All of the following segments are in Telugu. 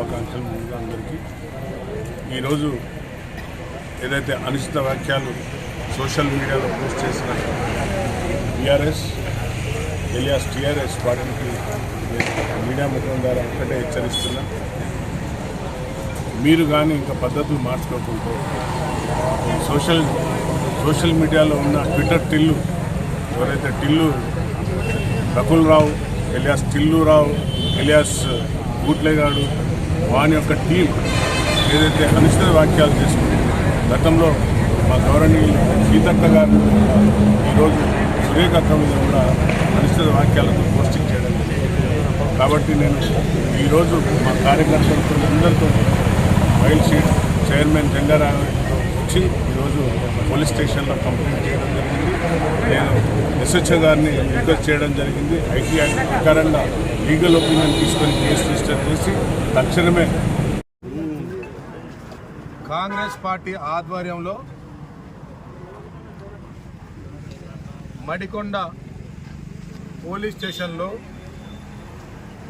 శుభాకాంక్షలు ముందుగా అందరికీ. ఈరోజు ఏదైతే అనుచిత వాక్యాలు సోషల్ మీడియాలో పోస్ట్ చేసిన టీఆర్ఎస్ ఎలియాస్ టీఆర్ఎస్ వాటికి మీడియా ముఖం ద్వారా ఒక్కటే హెచ్చరిస్తున్నా. మీరు కానీ ఇంకా పద్ధతులు మార్చుకోకుండా సోషల్ సోషల్ మీడియాలో ఉన్న ట్విట్టర్ టిల్లు ఎవరైతే టిల్లు రకుల్ రావు ఎలియాస్ టిల్లు రావు ఎలియాస్ బూట్లేగాడు వాని యొక్క టీం ఏదైతే అనిశ్చిత వాక్యాలు చేసుకుంది గతంలో మా గౌరవనీయులు సీతక్క గారు ఈరోజు సురేఖ అక్క మీద కూడా అనిశ్చిత వాక్యాలతో పోస్టింగ్ చేయడం కాబట్టి నేను ఈరోజు మా కార్యకర్తలతో అందరితో వైల్డ్ షీట్ చైర్మన్ జెండారావుతో వచ్చి ఈరోజు పోలీస్ స్టేషన్లో కంప్లైంట్ చేయడం జరిగింది. నేను ఎస్హెచ్ఓ గారిని రిక్వెస్ట్ చేయడం జరిగింది. ఐటీ యాక్ట్ ప్రకారంగా లీగల్ ఒపీనియన్ తీసుకొని కేసు రిజిస్టర్ చేసి తక్షణమే కాంగ్రెస్ పార్టీ ఆధ్వర్యంలో మడికొండ పోలీస్ స్టేషన్లో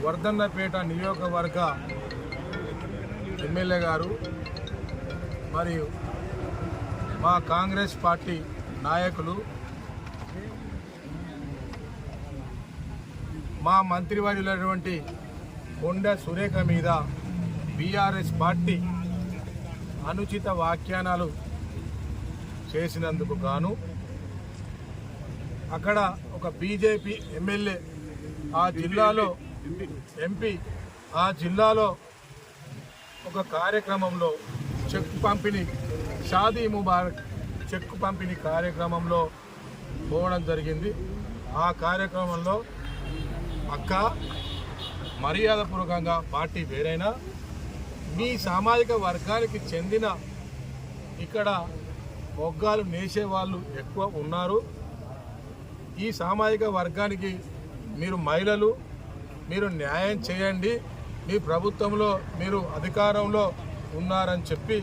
వర్ధన్నపేట నియోజకవర్గ ఎమ్మెల్యే గారు మరియు మా కాంగ్రెస్ పార్టీ నాయకులు మా మంత్రివర్యులైనటువంటి కొండ సురేఖ మీద బీఆర్ఎస్ పార్టీ అనుచిత వ్యాఖ్యానాలు చేసినందుకు గాను అక్కడ ఒక బీజేపీ ఎమ్మెల్యే ఆ జిల్లాలో ఎంపీ ఆ జిల్లాలో ఒక కార్యక్రమంలో చెక్ పంపిణీ షాదీ ముబారక్ చెక్ పంపిణీ కార్యక్రమంలో పోవడం జరిగింది. ఆ కార్యక్రమంలో అక్క మర్యాదపూర్వకంగా పార్టీ వేరైనా మీ సామాజిక వర్గానికి చెందిన ఇక్కడ మొగ్గాలు నేసే వాళ్ళు ఎక్కువ ఉన్నారు. ఈ సామాజిక వర్గానికి మీరు మహిళలు మీరు న్యాయం చేయండి. మీ ప్రభుత్వంలో మీరు అధికారంలో ఉన్నారని చెప్పి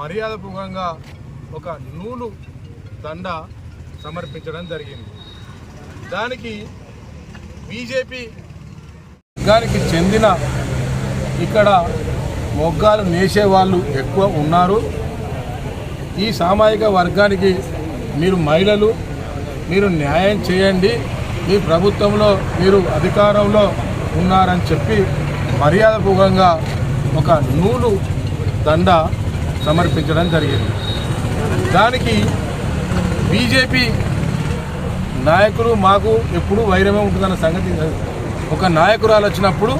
మర్యాదపూర్వకంగా ఒక నూలు దండ సమర్పించడం జరిగింది. దానికి బీజేపీ వర్గానికి చెందిన ఇక్కడ మొగ్గాలు నేసేవాళ్ళు ఎక్కువ ఉన్నారు. ఈ సామాజిక వర్గానికి మీరు మహిళలు మీరు న్యాయం చేయండి. మీ ప్రభుత్వంలో మీరు అధికారంలో ఉన్నారని చెప్పి మర్యాదపూర్వకంగా ఒక నూలు దండ సమర్పించడం జరిగింది. దానికి బీజేపీ నాయకులు మాకు ఎప్పుడు వైరమే ఉంటుందన్న సంగతి ఒక నాయకురాలు వచ్చినప్పుడు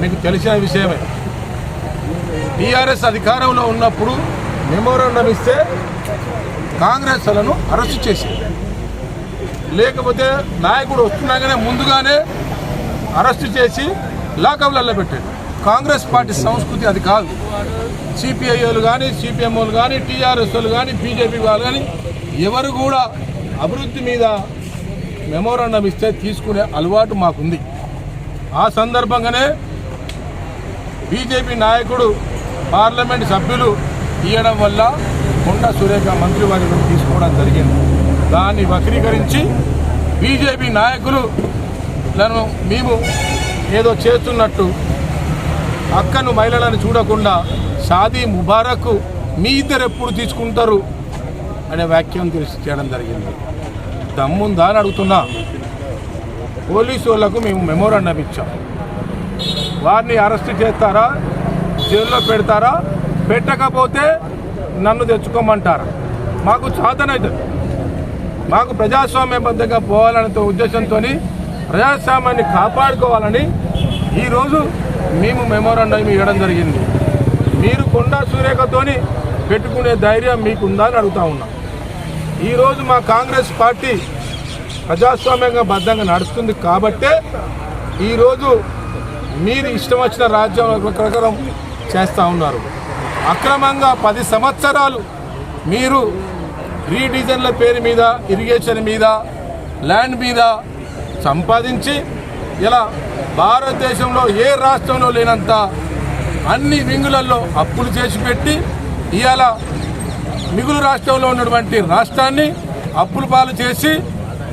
మీకు తెలిసిన విషయమే. టీఆర్ఎస్ అధికారంలో ఉన్నప్పుడు మెమోరాండం ఇస్తే కాంగ్రెస్ వాళ్ళను అరెస్ట్ చేసింది లేకపోతే నాయకుడు వస్తున్నాగానే ముందుగానే అరెస్ట్ చేసి లాకప్లలో పెట్టాడు కాంగ్రెస్ పార్టీ సంస్కృతి అది కాదు. సిపిఐలు కానీ సిపిఎంఓలు కానీ టీఆర్ఎస్ వాళ్ళు కానీ బీజేపీ వాళ్ళు కానీ ఎవరు కూడా అభివృద్ధి మీద మెమోరాండం ఇస్తే తీసుకునే అలవాటు మాకుంది. ఆ సందర్భంగానే బీజేపీ నాయకుడు పార్లమెంట్ సభ్యులు తీయడం వల్ల కొండ సురేఖ మంత్రివర్గం తీసుకోవడం జరిగింది. దాన్ని వక్రీకరించి బీజేపీ నాయకులు మేము ఏదో చేస్తున్నట్టు అక్కను మహిళలను చూడకుండా షాదీ ముబారక్ మీ ఇద్దరు ఎప్పుడు తీసుకుంటారు? అనే వాక్యం తెలిసి చేయడం జరిగింది. దమ్ముందా అని అడుగుతున్నా. పోలీసు వాళ్ళకు మేము మెమోరాండం ఇచ్చాం. వారిని అరెస్ట్ చేస్తారా? జైల్లో పెడతారా? పెట్టకపోతే నన్ను తెచ్చుకోమంటారా? మాకు చాతనవుతుంది మాకు ప్రజాస్వామ్యబద్ధంగా పోవాలనే ఉద్దేశంతో ప్రజాస్వామ్యాన్ని కాపాడుకోవాలని ఈరోజు మేము మెమోరాండం ఇవ్వడం జరిగింది. మీరు కొండా సూర్యకతోని పెట్టుకునే ధైర్యం మీకుందా అని అడుగుతా ఉన్నాం. ఈరోజు మా కాంగ్రెస్ పార్టీ ప్రజాస్వామ్యంగా బద్ధంగా నడుస్తుంది కాబట్టే ఈరోజు మీరు ఇష్టం వచ్చిన రాజ్యం ప్రకారం చేస్తూ ఉన్నారు. అక్రమంగా పది సంవత్సరాలు మీరు రీడిజన్ల పేరు మీద ఇరిగేషన్ మీద ల్యాండ్ మీద సంపాదించి ఇలా భారతదేశంలో ఏ రాష్ట్రంలో లేనంత అన్ని వింగులలో అప్పులు చేసి పెట్టి ఇవాళ మిగులు రాష్ట్రంలో ఉన్నటువంటి రాష్ట్రాన్ని అప్పుల పాలు చేసి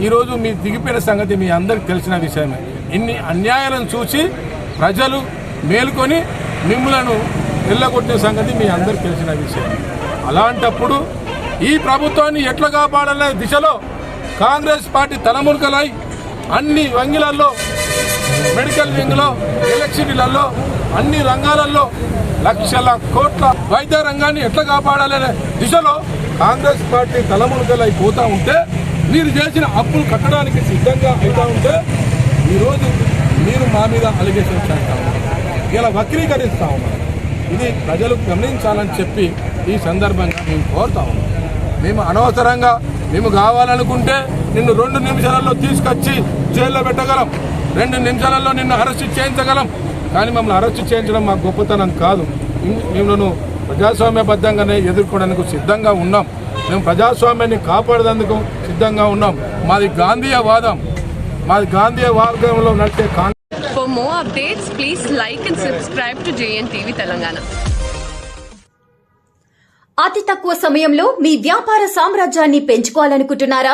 ఈరోజు మీ దిగిపోయిన సంగతి మీ అందరికి తెలిసిన విషయమే. ఇన్ని అన్యాయాలను చూసి ప్రజలు మేలుకొని మిమ్మలను వెళ్ళగొట్టిన సంగతి మీ అందరికి తెలిసిన విషయం. అలాంటప్పుడు ఈ ప్రభుత్వాన్ని ఎట్లా కాపాడాలనే దిశలో కాంగ్రెస్ పార్టీ తలమునకలై అన్ని వంగిలల్లో మెడికల్ వింగ్లో ఎలక్ట్రిసిటీలలో అన్ని రంగాలలో లక్షల కోట్ల వైద్య రంగాన్ని ఎట్లా కాపాడాలనే దిశలో కాంగ్రెస్ పార్టీ తలమునకలై పోతా ఉంటే మీరు చేసిన అప్పులు కట్టడానికి సిద్ధంగా అవుతా ఉంటే ఈరోజు మీరు మా మీద అలిగేషన్ చేస్తా ఇలా వక్రీకరిస్తా ఇది ప్రజలు గమనించాలని చెప్పి ఈ సందర్భంగా మేము కోరుతా ఉన్నాం. మేము అనవసరంగా మేము కావాలనుకుంటే నిన్ను రెండు నిమిషాలలో తీసుకొచ్చి జైల్లో పెట్టగలం. రెండు నిమిషాలలో నిన్ను అరెస్ట్ చేయించగలం. కానీ మమ్మల్ని అరెస్ట్ చేయించడం మా గొప్పతనం కాదు. మేము ప్రజాస్వామ్యబద్ధంగానే ఎదుర్కోవడానికి సిద్ధంగా ఉన్నాం. మేము ప్రజాస్వామ్యాన్ని కాపాడేందుకు సిద్ధంగా ఉన్నాం. మాది గాంధీయవాదం. మాది గాంధీయవాదంలో నడిచే Congress For more updates, please like and subscribe to JNTV Telangana. అతి తక్కువ సమయంలో మీ వ్యాపార సామ్రాజ్యాన్ని పెంచుకోవాలనుకుంటున్నారా?